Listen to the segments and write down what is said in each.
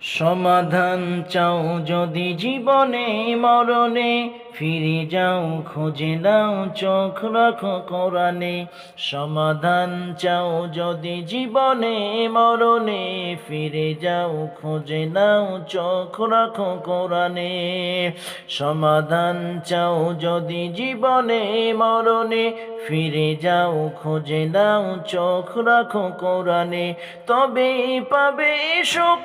সমাধান চাও যদি জীবনে, মরণে, ফিরে যাও, খুঁজে নাও, চোখ রাখো কোরআনে। সমাধান চাও যদি জীবনে, মরণে, ফিরে যাও, খুঁজে নাও, চোখ রাখো কোরআনে। সমাধান চাও যদি জীবনে, মরণে, ফিরে যাও, খুঁজে নাও, চোখ রাখো কোরআনে। তবে পাবে সুখ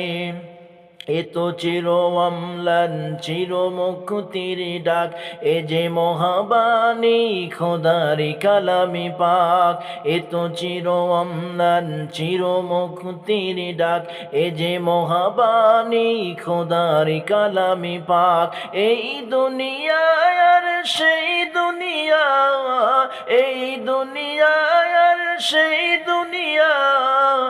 এ তো চির অম্লান, চির মুক্তির ডাক। এ যে মহাবাণী, খোদারি কালামি পাক। এ তো চির অম্লান, চির মুক্তির ডাক। এ যে মহাবাণী, খোদারি কালামি পাক। এই দুনিয়ায় আর সেই দুনিয়া, এই দুনিয়ায় আর সেই দুনিয়া।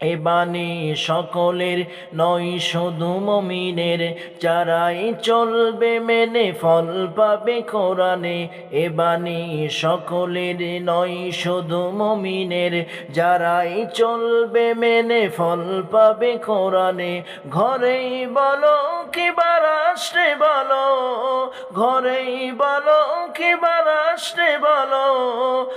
এ বাণী সকলের নয়, শুধু মমিনের। যারাই চলবে মেনে ফল পাবে কোরআনে। এ বাণী সকলের নয়, শুধু মমিনের। যারাই চলবে মেনে ফল পাবে কোরআনে। ঘরেই বলো কিবা রাষ্ট্রে বলো। ঘরেই বলো কিবা রাষ্ট্রে বলো।